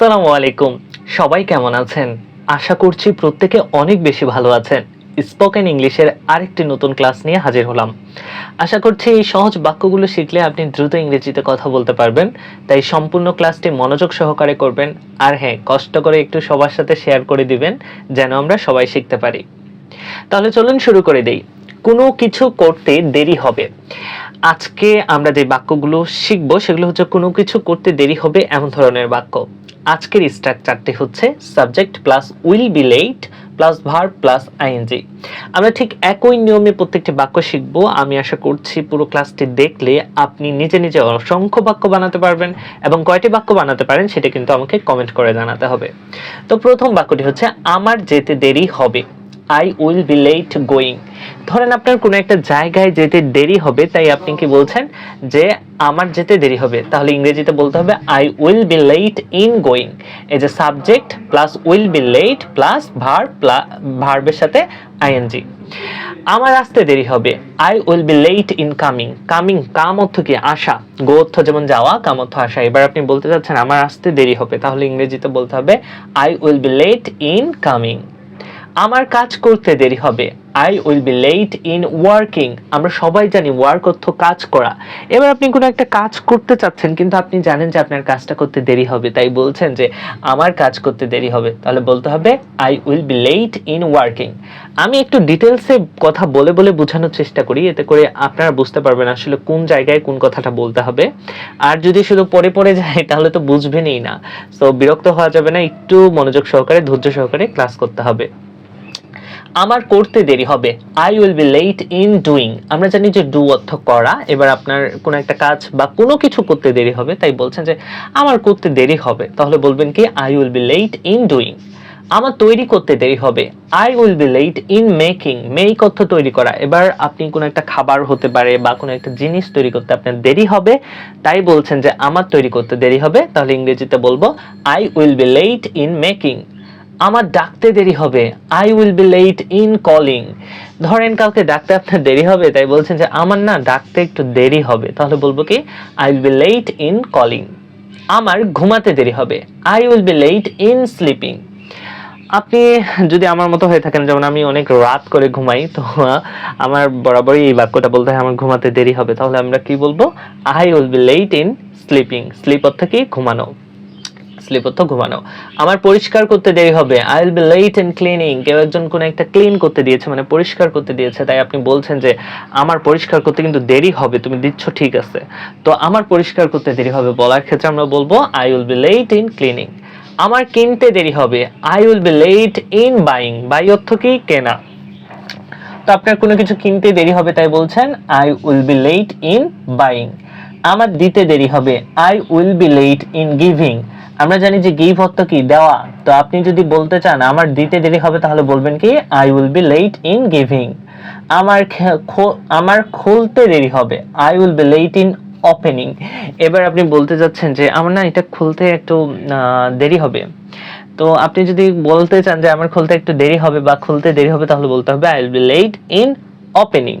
আসসালামু আলাইকুম। সবাই কেমন আছেন? আশা করছি প্রত্যেকে অনেক বেশি ভালো আছেন। স্পোকেন ইংলিশের আরেকটি নতুন ক্লাস নিয়ে হাজির হলাম। আশা করছি এই সহজ বাক্যগুলো শিখলে আপনি দ্রুত ইংরেজিতে কথা বলতে পারবেন, তাই সম্পূর্ণ ক্লাসটি মনোযোগ সহকারে করবেন, আর হ্যাঁ কষ্ট করে একটু সবার সাথে শেয়ার করে দিবেন, যেন আমরা সবাই শিখতে পারি। তাহলে চলুন শুরু করে দেই। কোনো কিছু করতে দেরি হবে। আজকে আমরা যে বাক্যগুলো শিখব, সেগুলো হচ্ছে কোনো কিছু করতে দেরি হবে এমন ধরনের বাক্য। আজকের স্ট্রাকচারটি হচ্ছে subject plus will be late plus verb plus ING আমরা ঠিক একই নিয়মে প্রত্যেকটি বাক্য শিখব। আমি আশা করছি পুরো ক্লাসটি দেখলে আপনি নিজে নিজে অসংখ্য বাক্য বানাতে পারবেন এবং কয়টি বাক্য বানাতে পারেন সেটা কিন্তু আমাকে কমেন্ট করে জানাতে হবে। তো প্রথম বাক্যটি হচ্ছে, আমার যেতে দেরি হবে। I will be late going ধরেন আপনার কোনো একটা জায়গায় যেতে দেরি হবে, তাই আপনি কি বলছেন? যে আমার যেতে দেরি হবে, তাহলে ইংরেজিতে বলতে হবে I will be late in going এই যে subject plus will be late plus verb ভার্বের সাথে আইএনজি আমার আসতে দেরি হবে I will be late in coming coming come অর্থ কি? আসা। গো অর্থ যেমন যাওয়া, কাম অর্থ আসা। এবার আপনি বলতে চাচ্ছেন, আমার আসতে দেরি হবে, তাহলে ইংরেজিতে বলতে হবে I will be late in coming আমার কাজ করতে দেরি হবে। I will be late in working আমরা সবাই জানি ওয়ার্ক অর্থ কাজ করা। এবার আপনি কোনো একটা কাজ করতে চাচ্ছেন, কিন্তু আপনি জানেন যে আপনার কাজটা করতে দেরি হবে। তাই বলছেন যে আমার কাজ করতে দেরি হবে। তাহলে বলতে হবে I will be late in working আমি একটু ডিটেলসে কথা বলে বলে বোঝানোর চেষ্টা করি। এতে করে আপনারা বুঝতে পারবেন আসলে কোন জায়গায় কোন কথাটা বলতে হবে। আর যদি শুধু পরে পরে যায়, তাহলে তো বুঝবেনই না। তো বিরক্ত হওয়া যাবে না। একটু মনোযোগ সহকারে, ধৈর্য সহকারে ক্লাস করতে হবে। আমার করতে দেরি হবে। I will be late in doing আমরা জানি যে ডু অর্থ করা। এবার আপনার কোনো একটা কাজ বা কোনো কিছু করতে দেরি হবে, তাই বলছেন যে আমার করতে দেরি হবে। তাহলে বলবেন কি I will be late in doing আমার তৈরি করতে দেরি হবে। I will be late in making make অর্থ তৈরি করা। এবার আপনি কোনো একটা খাবার হতে পারে বা কোনো একটা জিনিস তৈরি করতে আপনার দেরি হবে, তাই বলছেন যে আমার তৈরি করতে দেরি হবে। তাহলে ইংরেজিতে বলব I will be late in making আমার ডাকতে দেরি হবে। I will be late in calling ধরেন কাউকে ডাকতে আপনার দেরি হবে, তাই বলছেন যে আমার না ডাকতে একটু দেরি হবে। তাহলে বলব কি? I will be late in calling আমার ঘুমাতে দেরি হবে। I will be late in sleeping আপনি যদি আমার মতো হয়ে থাকেন, যেমন আমি অনেক রাত করে ঘুমাই, তো আমার বরাবরই এই বাক্যটা বলতে হয়, আমার ঘুমাতে দেরি হবে। তাহলে আমরা কি বলব? I will be late in sleeping sleep অর্থ কি? ঘুমানো। স্লিপ অর্থ ঘুমানো। আমার পরিষ্কার করতে দেরি হবে। I will be late in cleaning কেউ একজন কোনো একটা ক্লিন করতে দিয়েছে মানে পরিষ্কার করতে দিয়েছে, তাই আপনি বলছেন যে, আমার পরিষ্কার করতে কিন্তু দেরি হবে, তুমি দিচ্ছ ঠিক আছে। তো আমার পরিষ্কার করতে দেরি হবে বলার ক্ষেত্রে আমরা বলব I will be late in cleaning আমার কিনতে দেরি হবে I will be late in buying buy অর্থ কি? কেনা। তো আপনার কোনো কিছু কিনতে দেরি হবে, তাই বলছেন I will be late in buying আমার দিতে দেরি হবে I will be late in giving আমরা জানি যে গিভ অর্থ কি? দেওয়া। তো আপনি যদি বলতে চান, আমার দিতে দেরি হবে, তাহলে বলবেন কি I will be late in giving আমার আমার খুলতে দেরি হবে। I will be late in opening এবার আপনি বলতে যাচ্ছেন যে, আমার না, এটা খুলতে একটু দেরি হবে। তো আপনি যদি বলতে চান যে, আমার খুলতে একটু দেরি হবে বা খুলতে দেরি হবে, তাহলে বলতে হবে I will be late in opening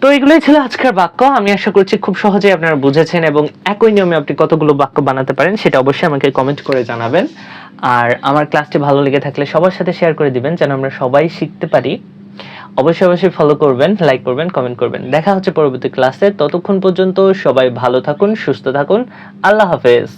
তো এগুলোই ছিল আজকের বাক্য। আমি আশা করছি খুব সহজেই আপনারা বুঝেছেন এবং একই নিয়মে আপনি কতগুলো বাক্য বানাতে পারেন, সেটা অবশ্যই আমাকে কমেন্ট করে জানাবেন। আর আমার ক্লাসটি ভালো লেগে থাকলে সবার সাথে শেয়ার করে দিবেন, যেন আমরা সবাই শিখতে পারি। অবশ্যই অবশ্যই ফলো করবেন লাইক করবেন কমেন্ট করবেন। দেখা হচ্ছে পরবর্তী ক্লাসে ততক্ষণ পর্যন্ত সবাই ভালো থাকুন, সুস্থ থাকুন। আল্লাহ হাফেজ।